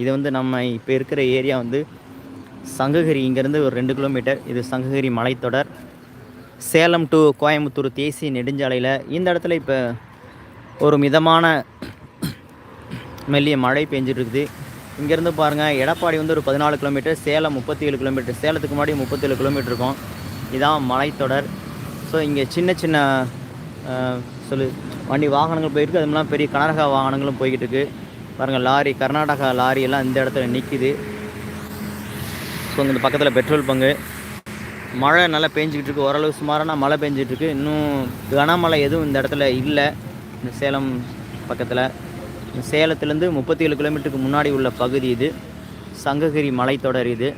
இது வந்து நம்ம இப்போ இருக்கிற ஏரியா வந்து சங்ககிரி. இங்கேருந்து ஒரு ரெண்டு கிலோமீட்டர். இது சங்ககிரி மலைத்தொடர் சேலம் டு கோயம்புத்தூர் தேசிய நெடுஞ்சாலையில் இந்த இடத்துல இப்போ ஒரு மிதமான மெல்லிய மழை பெஞ்சிட்டு இருக்குது இங்கேருந்து பாருங்கள் எடப்பாடி வந்து ஒரு பதினாலு கிலோமீட்டர் சேலம் முப்பத்தி ஏழு கிலோமீட்டர். சேலத்துக்கு முன்னாடி முப்பத்தேழு கிலோமீட்டர் இருக்கும். இதான் மலைத்தொடர் ஸோ இங்கே சின்ன சின்ன சொல்லு வண்டி வாகனங்கள் போயிருக்கு. அது பெரிய கனரக வாகனங்களும் போய்கிட்டு இருக்குது பாருங்கள் லாரி கர்நாடகா லாரி எல்லாம் இந்த இடத்துல நிற்கிது ஸோ இந்த பக்கத்தில் பெட்ரோல் பங்கு. மழை நல்லா பெஞ்சிக்கிட்டு இருக்கு. ஓரளவு சுமாரான மழை பெஞ்சிட்டுருக்கு இன்னும் கனமழை எதுவும் இந்த இடத்துல இல்லை. இந்த சேலம் பக்கத்தில். சேலத்துலேருந்து முப்பத்தி ஏழு கிலோமீட்டருக்கு முன்னாடி உள்ள பகுதி இது. சங்ககிரி மலைத்தொடர் இது.